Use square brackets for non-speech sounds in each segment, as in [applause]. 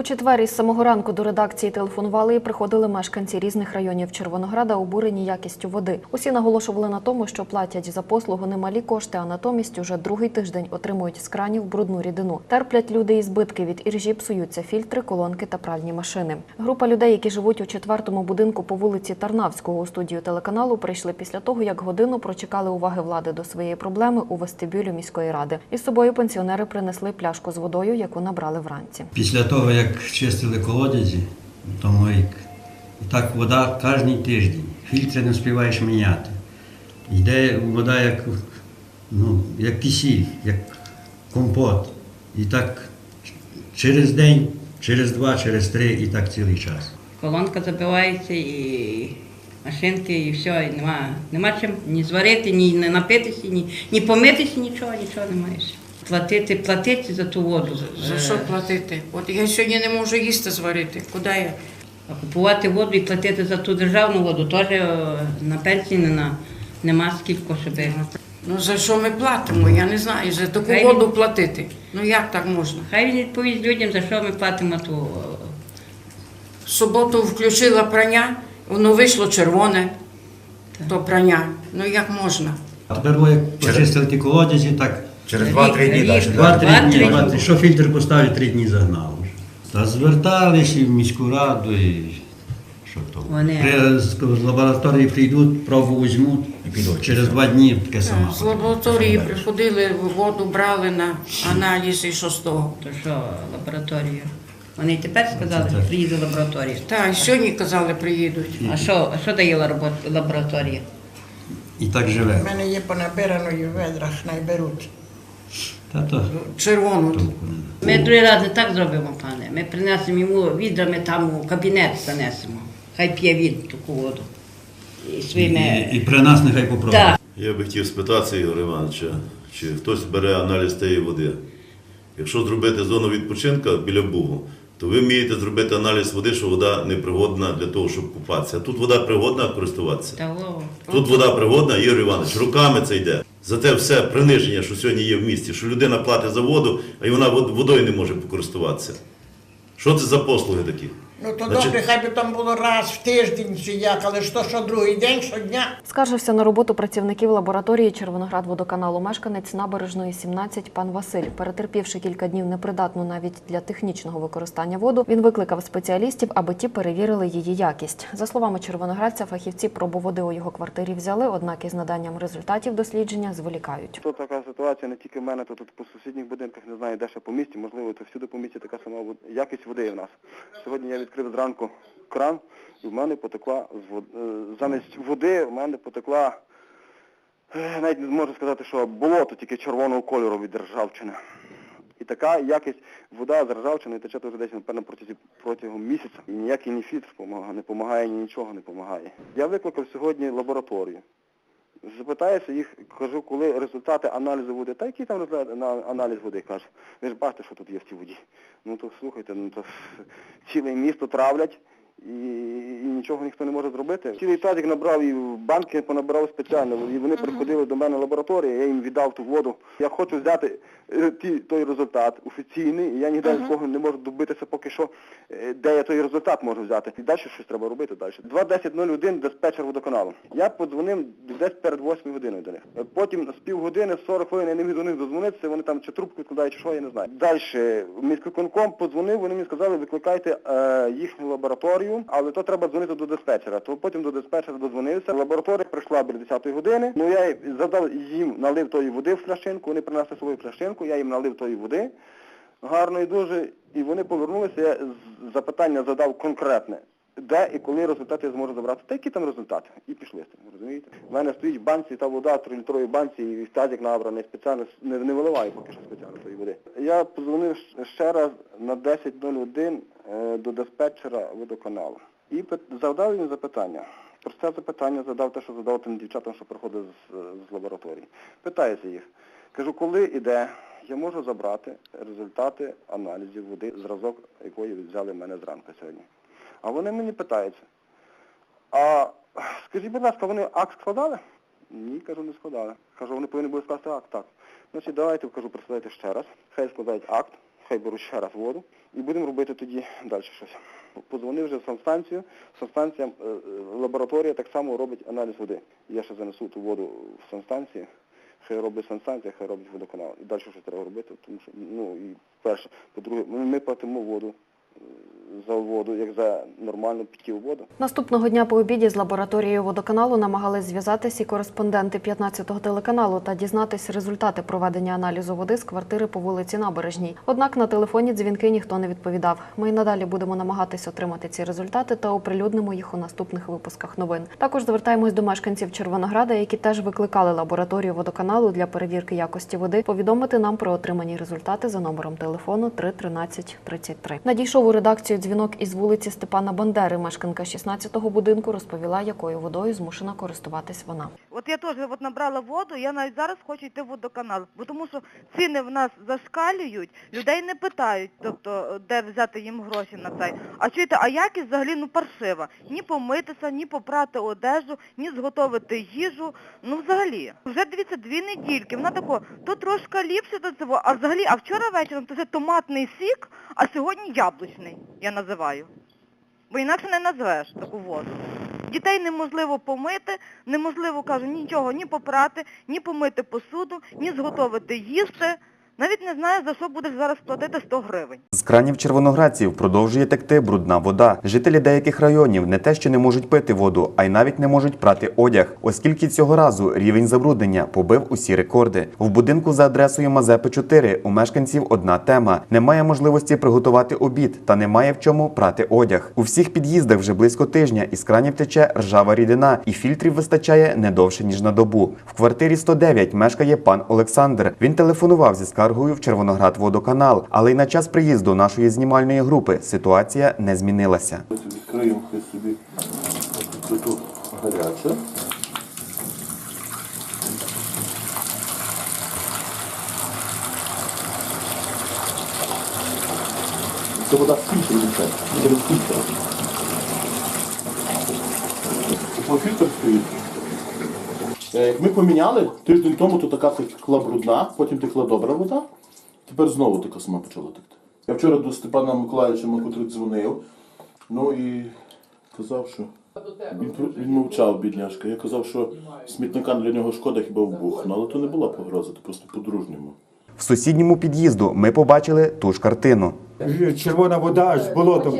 У четвер із самого ранку до редакції телефонували і приходили мешканці різних районів Червонограда, обурені якістю води. Усі наголошували на тому, що платять за послугу немалі кошти, а натомість уже другий тиждень отримують з кранів брудну рідину. Терплять люди і збитки від іржі, псуються фільтри, колонки та пральні машини. Група людей, які живуть у четвертому будинку по вулиці Тарнавського у студію телеканалу, прийшли після того, як годину прочекали уваги влади до своєї проблеми у вестибюлі міської ради. Із собою пенсіонери принесли пляшку з водою, яку набрали вранці. Після того, як чистили колодязі, тому і так вода кожен тиждень. Фільтри не співаєш міняти. Йде вода як, ну, як кисіль, як компот. І так через день, через два, через три і так цілий час. Колонка забивається і машинки, і все, і нема, нема чим ні зварити, ні напитися, ні, ні помитися, нічого, нічого не маєш. Платити, платити за ту воду. За що платити? От я сьогодні не можу їсти зварити. Куди я? А купувати воду і платити за ту державну воду теж е, на пенсії не на, нема скільки, щоб. Ну за що ми платимо? Я не знаю. За таку Хай воду платити. Ну як так можна? Хай він відповість людям, за що ми платимо ту. е, В суботу включила прання, воно вийшло червоне, то прання. Ну як можна? А тепер, о, як почистили ті колодязі, так Через 2-3 дні далі. два. два-три дні, дні. два-три. що фільтр поставить, три дні загнав. Та звертались і в міську раду, і що то. Вони- При, з з лабораторії прийдуть, пробу візьмуть, І підуть. через два дні таке саме. З лабораторії приходили, воду брали на аналіз і що з того. То що лабораторію? Вони тепер сказали, що приїде лабораторія. Так, і сьогодні казали, приїдуть. А що, а що дає лабо- лабораторія? І так живе. У мене є понабирано і в ведрах найберуть. Та то. Червону. Ми другий раз не так зробимо, пане. Ми принесемо йому відрами там у кабінет занесемо. Хай п'є він таку воду. І І, своїми. і при нас нехай попробує. Так. Я би хотів спитатися, Ігор Івановича, чи хтось бере аналіз тієї води. Якщо зробити зону відпочинку біля Бугу, то ви вмієте зробити аналіз води, що вода непригодна для того, щоб купатися. А тут вода пригодна користуватися. Тут вода пригодна, Ігор Іванович, руками це йде. За те все приниження, що сьогодні є в місті, що людина платить за воду, а й вона водою не може покористуватися. Що це за послуги такі? Ну то Значить- добре, хай би там було раз в тиждень чи як, але ж то що другий день, щодня. Скаржився на роботу працівників лабораторії Червоноград-водоканалу мешканець набережної 17 пан Василь. Перетерпівши кілька днів непридатну навіть для технічного використання воду, він викликав спеціалістів, аби ті перевірили її якість. За словами червоноградця, фахівці пробу води у його квартирі взяли, однак із наданням результатів дослідження зволікають. Тут така ситуація не тільки в мене, то тут по сусідніх будинках, не знаю, де ще по місті, можливо, то всюди по місті така сама якість води в нас. Сьогодні я відкрив зранку кран, і в мене потекла вод... е, замість води в мене потекла, е, навіть не можу сказати, що болото тільки червоного кольору від ржавчини. І така якість вода з ржавчиною тече вже десь, напевно, протягом, протягом місяця. І ніякий ні фільтр не допомагає, ні нічого не допомагає. Я викликав сьогодні лабораторію. Запитаюся їх, кажу, коли результати аналізу води. Та який там результат на аналіз води? Кажу. Ви ж бачите, що тут є в цій воді. Ну то слухайте, ну то [laughs] ціле місто травлять і, і нічого ніхто не може зробити. Цілий тазик набрав і банки понабирав спеціально. І вони приходили до мене в лабораторію, я їм віддав ту воду. Я хочу взяти е, ті, той результат офіційний, і я ніде нікого не можу добитися поки що, е, де я той результат можу взяти. І далі щось треба робити далі. 2.10.01 диспетчер водоканалу. Я подзвонив десь перед 8 годиною до них. Потім з півгодини, 40 хвилин я не міг до них дозвонитися, вони там чи трубку відкладають, чи що, я не знаю. Далі міськвиконком подзвонив, вони мені сказали, викликайте е, їхню лабораторію, але то треба дзвонити до диспетчера. То потім до диспетчера дозвонився. Лабораторія прийшла біля 10 години. Ну я й завдав їм налив тої води в фляшинку, вони принесли свою фляшинку, я їм налив тої води гарної дуже, і вони повернулися, я запитання задав конкретне. Де і коли результати я зможу забрати? Та які там результати? І пішли з розумієте? У мене стоїть в банці та вода, трилітровій банці, і тазик набраний спеціально, не, не виливаю поки що спеціально тої води. Я подзвонив щ- ще раз на 10.01 е, до диспетчера водоканалу. І завдав їм запитання. Просте запитання задав те, що задав тим дівчатам, що приходили з, з лабораторії. Питаюся їх. Кажу, коли і де я можу забрати результати аналізів води, зразок якої взяли в мене зранку сьогодні. А вони мені питаються, а скажіть, будь ласка, вони акт складали? Ні, кажу, не складали. Кажу, вони повинні були скласти акт, так. Значить, давайте, кажу, присилайте ще раз. Хай складають акт, хай беруть ще раз воду і будемо робити тоді далі щось. Позвонив вже в санстанцію, санстанція, е, е, лабораторія так само робить аналіз води. Я ще занесу ту воду в санстанцію, хай робить санстанція, хай робить водоканал. І далі щось треба робити, тому що, ну, і перше, по-друге, ми, платимо воду е, за воду, як за нормальну питтєву воду. Наступного дня по обіді з лабораторією водоканалу намагались зв'язатись і кореспонденти 15-го телеканалу та дізнатись результати проведення аналізу води з квартири по вулиці Набережній. Однак на телефонні дзвінки ніхто не відповідав. Ми й надалі будемо намагатись отримати ці результати та оприлюднимо їх у наступних випусках новин. Також звертаємось до мешканців Червонограда, які теж викликали лабораторію водоканалу для перевірки якості води, повідомити нам про отримані результати за номером телефону 313 33. Надійшов у редакцію дзвінок із вулиці Степана Бандери. Мешканка 16-го будинку розповіла, якою водою змушена користуватись вона. От я теж от набрала воду, я навіть зараз хочу йти в водоканал, бо тому що ціни в нас зашкалюють, людей не питають, тобто де взяти їм гроші на цей. А чуєте, а якість взагалі ну паршива. Ні помитися, ні попрати одежу, ні зготовити їжу. Ну взагалі. Вже дивіться, дві недільки. Вона тако, то трошки ліпше до цього, а взагалі, а вчора вечором то це томатний сік, а сьогодні яблучний, я називаю. Бо інакше не назвеш таку воду. Дітей неможливо помити, неможливо, кажу, нічого ні попрати, ні помити посуду, ні зготовити їсти. Навіть не знаю, за що будеш зараз платити 100 гривень. З кранів червоноградців продовжує текти брудна вода. Жителі деяких районів не те, що не можуть пити воду, а й навіть не можуть прати одяг, оскільки цього разу рівень забруднення побив усі рекорди. В будинку за адресою Мазепи 4 у мешканців одна тема: немає можливості приготувати обід та немає в чому прати одяг. У всіх під'їздах вже близько тижня із кранів тече ржава рідина, і фільтрів вистачає не довше ніж на добу. В квартирі 109 мешкає пан Олександр. Він телефонував зі скаргою в Червоноград водоканал, але й на час приїзду нашої знімальної групи ситуація не змінилася. Відкриємо собі тут гаряче. Це вода з фільтру через фільтр. Фільтр стоїть. Е, Як ми поміняли, тиждень тому то така текла брудна, потім текла добра вода, тепер знову така сама почала текти. Я вчора до Степана Миколаївича Макутри дзвонив, ну і казав, що він, про- він мовчав, бідняшка. Я казав, що смітника для нього шкода хіба вбух. Ну, але то не була погроза, то просто по-дружньому. В сусідньому під'їзду ми побачили ту ж картину. червона вода аж з болотом.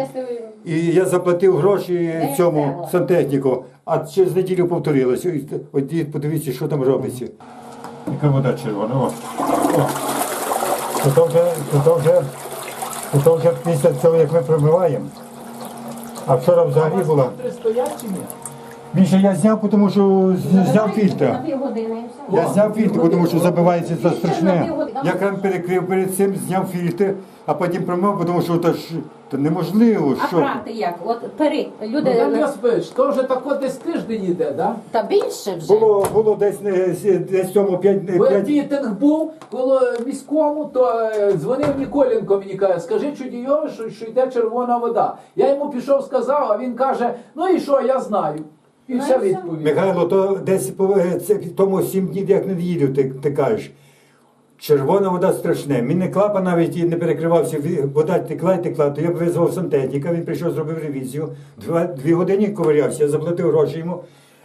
І я заплатив гроші цьому сантехніку, а через неділю повторилось. І От дід, подивіться, що там робиться. Яка вода червона. О. О. То вже, то вже, то то вже після цього, як ми промиваємо. А вчора взагалі була. Більше я зняв, тому що зняв фільтр. Я зняв фільтр, тому що забивається це страшне. Я кран перекрив перед цим, зняв фільтр, а потім промив, тому що то ж то неможливо. А Що? прати як? От пери, люди Ну, не спиш, то вже так десь тиждень іде, да? та більше вже. Було, було десь, не- десь цьому 5, Бо як мітинг був коло міському, то е, дзвонив Ніколенко мені каже, скажи чудійове, що, що йде червона вода. Я йому пішов, сказав, а він каже, ну і що, я знаю. І все відповідь. Михайло, то десь по це, тому сім днів, як неділю ти, ти кажеш. Червона вода страшне. Він не клапа навіть і не перекривався, ві- вода текла і текла, то я б визвав сантехніка, він прийшов, зробив ревізію. Два, дві години ковирявся, я заплатив гроші йому.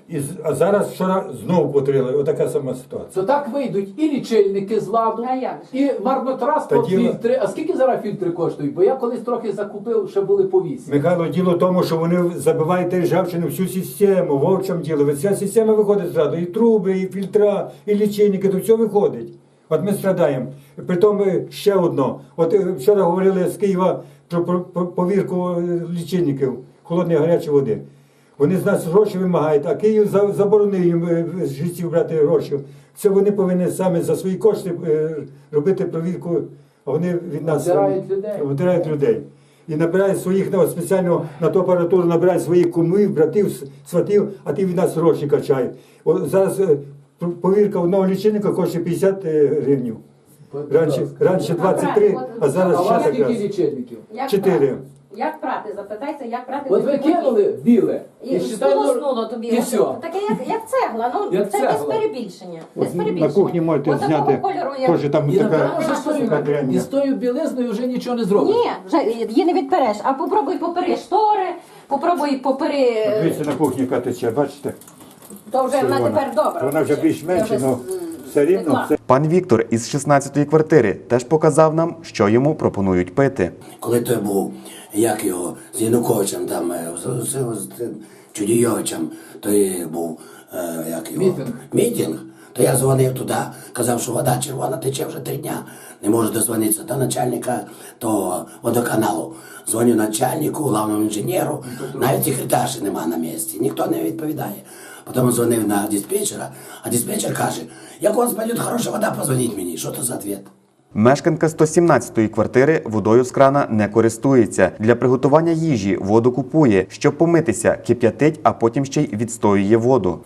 І, з- а зараз вчора знову повторили, отака сама ситуація. То так вийдуть і лічильники з ладу, А як же? і марнотранспорт, Та діло- фільтри. А скільки зараз фільтри коштують? Бо я колись трохи закупив, ще були по вісім. Михайло, діло в тому, що вони забивають ржавчину всю систему, в чому діло. Вся система виходить зразу, і труби, і фільтра, і лічильники, то все виходить. От ми страдаємо. Притом е, ще одно. От е, вчора говорили з Києва про, повірку е, лічильників холодної гарячої води. Вони з нас гроші вимагають, а Київ за- заборонив їм з жильців брати гроші. Це вони повинні саме за свої кошти робити провірку, а вони від нас Обдирають людей. людей. І набирають своїх на спеціально на ту апаратуру, набирають своїх кумів, братів, сватів, а ті від нас гроші качають. О, зараз повірка одного лічильника коштує 50 е, гривень. Раніше, раніше 23, а А зараз у вас час скільки лічильників? Як 4. правильно? Як прати? Запитайся, як прати. От ви кинули біле І і ну, сполоснуло тобі. і все. Таке як, як цегла, ну Як це без цегла. перебільшення. Без перебільшення. на кухні можете От такого зняти, кольору, як- теж там І така, напевно, що з тою, така дряння. і з тою білизною вже нічого не зробиш. Ні, вже її не відпереш. А попробуй попери штори, попробуй попери. Дивіться на кухні яка тече, бачите? То вже вона тепер добра. Вона вже більш-менш, але все рівно все. Пан Віктор із 16-ї квартири теж показав нам, що йому пропонують пити. коли той був, як його, з Януковичем, там, е, з, з, з Чудійовичем, той був, е, як його, Мітинг. мітинг, то я дзвонив туди, казав, що вода червона тече вже три дня. Не можу дозвонитися до начальника того водоканалу. Дзвоню начальнику, главному інженеру, навіть секретарші нема на місці, ніхто не відповідає. Потім дзвонив на диспетчера, а диспетчер каже, як у вас пойде хороша вода, позвоніть мені. Що то за відповідь? Мешканка 117-ї квартири водою з крана не користується. Для приготування їжі воду купує. Щоб помитися, кип'ятить, а потім ще й відстоює воду.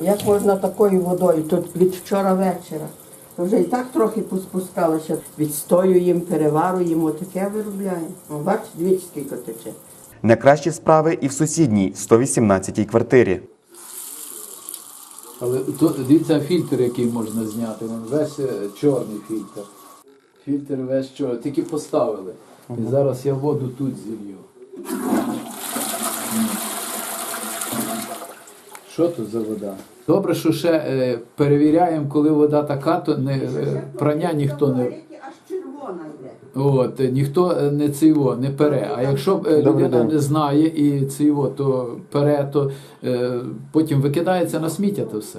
Як можна такою водою? Тут від вчора вечора. То вже і так трохи поспускалося. Відстоюємо, переварюємо, таке виробляємо. Бачите, скільки тече. Не кращі справи і в сусідній 118-й квартирі. Але то, дивіться фільтр, який можна зняти. Він весь е, чорний фільтр. Фільтр весь чорний. Тільки поставили. І зараз я воду тут зілью. Що тут за вода? Добре, що ще е, перевіряємо, коли вода така, то не, е, прання ніхто не. От, е, ніхто е, не цейво, не пере. А якщо е, Добрий людина не знає і цейво, то пере, то е, потім викидається на сміття то все.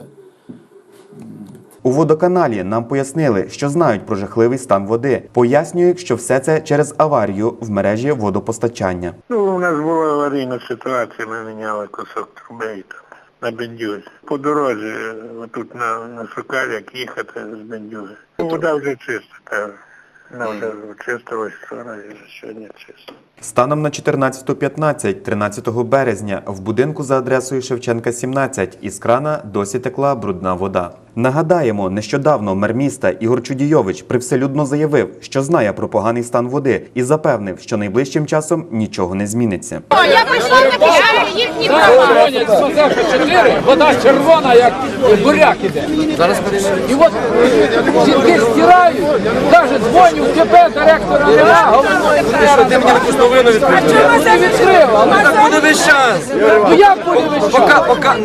У водоканалі нам пояснили, що знають про жахливий стан води. Пояснюють, що все це через аварію в мережі водопостачання. Ну, у нас була аварійна ситуація, ми міняли кусок труби на бендюзі. По дорозі, е, тут на, на шукалі, як їхати з бендюзи. Ну, Вода вже чиста, та вже чистилась вчора і сьогодні чиста. Станом на 14.15 13 березня в будинку за адресою Шевченка 17 із крана досі текла брудна вода. Нагадаємо, нещодавно мер міста Ігор Чудійович привселюдно заявив, що знає про поганий стан води і запевнив, що найближчим часом нічого не зміниться. Я прийшла захищати їхні Чотири, вода червона, як буряк іде. Зараз І от жінки стирають, каже, дзвоню в КП, директора нема, головного інженера нема. А чому це відкрив? Але так буде весь час. Ну як буде весь час? Пока, пока.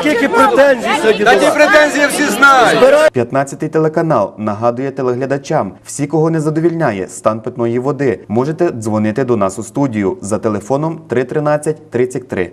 скільки претензій сьогодні. Такі претензії всі знають. 15-й телеканал нагадує телеглядачам, всі, кого не задовільняє стан питної води, можете дзвонити до нас у студію за телефоном 313 33.